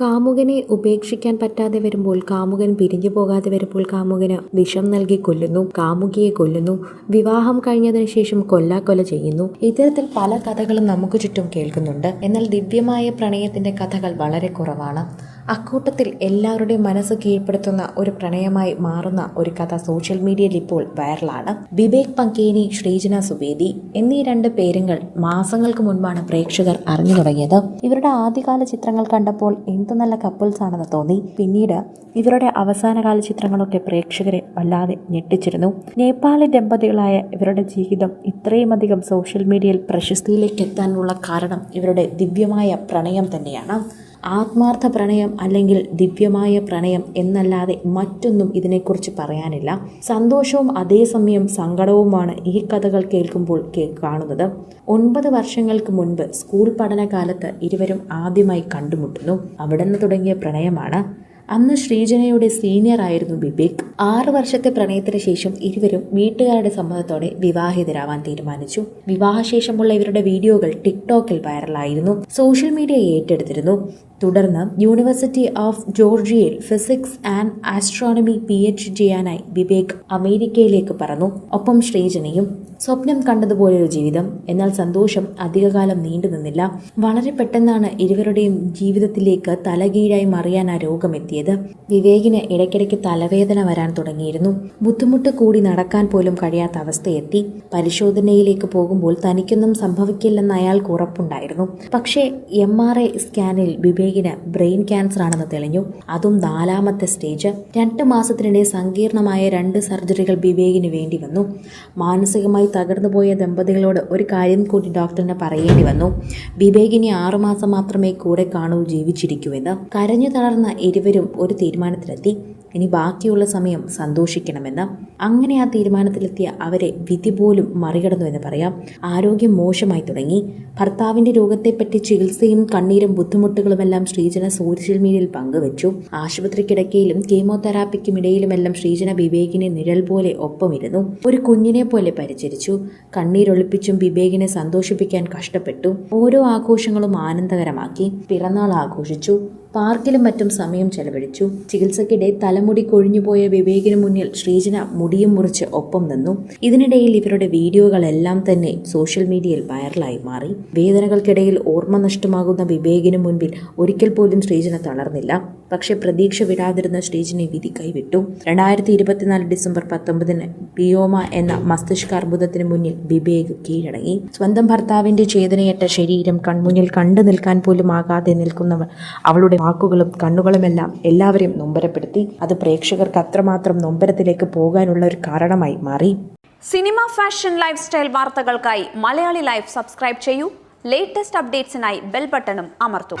കാമുകനെ ഉപേക്ഷിക്കാൻ പറ്റാതെ വരുമ്പോൾ കാമുകൻ പിരിഞ്ഞു പോകാതെ വരുമ്പോൾ കാമുകന് വിഷം നൽകി കൊല്ലുന്നു കാമുകിയെ കൊല്ലുന്നു വിവാഹം കഴിഞ്ഞതിന് ശേഷം കൊല്ലാക്കൊല ചെയ്യുന്നു. ഇത്തരത്തിൽ പല കഥകളും നമുക്ക് ചുറ്റും കേൾക്കുന്നുണ്ട്. എന്നാൽ ദിവ്യമായ പ്രണയത്തിന്റെ കഥകൾ വളരെ കുറവാണ്. അക്കൂട്ടത്തിൽ എല്ലാവരുടെയും മനസ്സ് കീഴ്പ്പെടുത്തുന്ന ഒരു പ്രണയമായി മാറുന്ന ഒരു കഥ സോഷ്യൽ മീഡിയയിൽ ഇപ്പോൾ വൈറലാണ്. വിവേക് പങ്കേനി ശ്രീജന സുബേദി എന്നീ രണ്ട് പേരുകൾ മാസങ്ങൾക്ക് മുൻപാണ് പ്രേക്ഷകർ അറിഞ്ഞു തുടങ്ങിയത്. ഇവരുടെ ആദ്യകാല ചിത്രങ്ങൾ കണ്ടപ്പോൾ എന്ത് നല്ല കപ്പിൾസ് ആണെന്ന് തോന്നി. പിന്നീട് ഇവരുടെ അവസാനകാല ചിത്രങ്ങളൊക്കെ പ്രേക്ഷകരെ വല്ലാതെ ഞെട്ടിച്ചിരുന്നു. നേപ്പാളി ദമ്പതികളായ ഇവരുടെ ജീവിതം ഇത്രയും അധികം സോഷ്യൽ മീഡിയയിൽ പ്രശസ്തിയിലേക്ക് എത്താനുള്ള കാരണം ഇവരുടെ ദിവ്യമായ പ്രണയം തന്നെയാണ്. ആത്മാർത്ഥ പ്രണയം അല്ലെങ്കിൽ ദിവ്യമായ പ്രണയം എന്നല്ലാതെ മറ്റൊന്നും ഇതിനെക്കുറിച്ച് പറയാനില്ല. സന്തോഷവും അതേസമയം സങ്കടവുമാണ് ഈ കഥകൾ കേൾക്കുമ്പോൾ കാണുന്നത്. ഒൻപത് വർഷങ്ങൾക്ക് മുൻപ് സ്കൂൾ പഠനകാലത്ത് ഇരുവരും ആദ്യമായി കണ്ടുമുട്ടുന്നു. അവിടെ നിന്ന് തുടങ്ങിയ പ്രണയമാണ്. അന്ന് ശ്രീജനയുടെ സീനിയർ ആയിരുന്നു വിവേക്. ആറു വർഷത്തെ പ്രണയത്തിന് ശേഷം ഇരുവരും വീട്ടുകാരുടെ സമ്മതത്തോടെ വിവാഹിതരാവാൻ തീരുമാനിച്ചു. വിവാഹശേഷമുള്ള ഇവരുടെ വീഡിയോകൾ ടിക്ടോക്കിൽ വൈറലായിരുന്നു. സോഷ്യൽ മീഡിയ ഏറ്റെടുത്തിരുന്നു. തുടർന്ന് university of ജോർജിയയിൽ physics and astronomy P H ചെയ്യാനായി വിവേക് അമേരിക്കയിലേക്ക് പറന്നു. ഒപ്പം ശ്രീജനയും സ്വപ്നം കണ്ടതുപോലൊരു ജീവിതം. എന്നാൽ സന്തോഷം അധികകാലം നീണ്ടു നിന്നില്ല. വളരെ പെട്ടെന്നാണ് ഇരുവരുടെയും ജീവിതത്തിലേക്ക് തലകീഴായി മറിയാൻ ആ രോഗം എത്തിയത് വിവേകിന് ഇടയ്ക്കിടയ്ക്ക് തലവേദന വരാൻ തുടങ്ങിയിരുന്നു. ബുദ്ധിമുട്ട് കൂടി നടക്കാൻ പോലും കഴിയാത്ത അവസ്ഥയെത്തി. പരിശോധനയിലേക്ക് പോകുമ്പോൾ തനിക്കൊന്നും സംഭവിക്കില്ലെന്ന് അയാൾക്ക് ഉറപ്പുണ്ടായിരുന്നു. പക്ഷേ എം ആർ ഐ സ്കാനിൽ വിവേകിന് ബ്രെയിൻ ക്യാൻസർ ആണെന്ന് തെളിഞ്ഞു. അതും നാലാമത്തെ സ്റ്റേജ്. രണ്ട് മാസത്തിനിടെ സങ്കീർണമായ രണ്ട് സർജറികൾ വിവേകിന് വേണ്ടി വന്നു. മാനസികമായി തകർന്നുപോയ ദമ്പതികളോട് ഒരു കാര്യം കൂടി ഡോക്ടറിന് പറയേണ്ടി വന്നു. വിവേകിനി ആറുമാസം മാത്രമേ കൂടെ കാണൂ ജീവിച്ചിരിക്കൂ എന്ന് കരഞ്ഞു തളർന്ന ഇരുവരും ഒരു തീരുമാനത്തിലെത്തി. ഇനി ബാക്കിയുള്ള സമയം സന്തോഷിക്കണമെന്ന്. അങ്ങനെ ആ തീരുമാനത്തിലെത്തിയ അവരെ വിധി പോലും മറികടന്നു എന്ന് പറയാം. ആരോഗ്യം മോശമായി തുടങ്ങി. ഭർത്താവിന്റെ രോഗത്തെപ്പറ്റി ചികിത്സയും കണ്ണീരും ബുദ്ധിമുട്ടുകളുമെല്ലാം ശ്രീജന സോഷ്യൽ മീഡിയയിൽ പങ്കുവച്ചു. ആശുപത്രി കിടക്കയിലും കീമോതെറാപ്പിക്കും ഇടയിലുമെല്ലാം ശ്രീജന വിവേകിനെ നിഴൽ പോലെ ഒപ്പമിരുന്നു. ഒരു കുഞ്ഞിനെ പോലെ പരിചരിച്ചു. കണ്ണീരൊളിപ്പിച്ചും വിവേകിനെ സന്തോഷിപ്പിക്കാൻ കഷ്ടപ്പെട്ടു. ഓരോ ആഘോഷങ്ങളും ആനന്ദകരമാക്കി. പിറന്നാൾ ആഘോഷിച്ചു. പാർക്കിലും മറ്റും സമയം ചെലവഴിച്ചു. ചികിത്സക്കിടെ തലമുടി കൊഴിഞ്ഞുപോയ വിവേകിന് മുന്നിൽ ശ്രീജന മുടിയും മുറിച്ച് ഒപ്പം നിന്നു. ഇതിനിടയിൽ ഇവരുടെ വീഡിയോകളെല്ലാം തന്നെ സോഷ്യൽ മീഡിയയിൽ വൈറലായി മാറി. വേദനകൾക്കിടയിൽ ഓർമ്മ നഷ്ടമാകുന്ന വിവേകിന് മുൻപിൽ ഒരിക്കൽ പോലും ശ്രീജന തളർന്നില്ല. പക്ഷെ പ്രതീക്ഷ വിടാതിരുന്ന ശ്രീജിനെ വിധി കൈവിട്ടു. രണ്ടായിരത്തി ഇരുപത്തിനാല് ഡിസംബർ പത്തൊമ്പതിന് പിയോമ എന്ന മസ്തിഷ്കാർബുദത്തിന് മുന്നിൽ വിവേക് കീഴടങ്ങി. സ്വന്തം ഭർത്താവിന്റെ ചേതനയേറ്റ ശരീരം കൺമുന്നിൽ കണ്ടു നിൽക്കാൻ പോലും ആകാതെ നിൽക്കുന്നവർ അവളുടെ വാക്കുകളും കണ്ണുകളുമെല്ലാം എല്ലാവരെയും നൊമ്പരപ്പെടുത്തി. അത് പ്രേക്ഷകർക്ക് അത്രമാത്രം നൊമ്പരത്തിലേക്ക് പോകാനുള്ള ഒരു കാരണമായി മാറി. സിനിമ ഫാഷൻ ലൈഫ് സ്റ്റൈൽ വാർത്തകൾക്കായി മലയാളി ലൈഫ് സബ്സ്ക്രൈബ് ചെയ്യൂ. ലേറ്റസ്റ്റ് അപ്ഡേറ്റ്സിനായി ബെൽ ബട്ടണും അമർത്തും.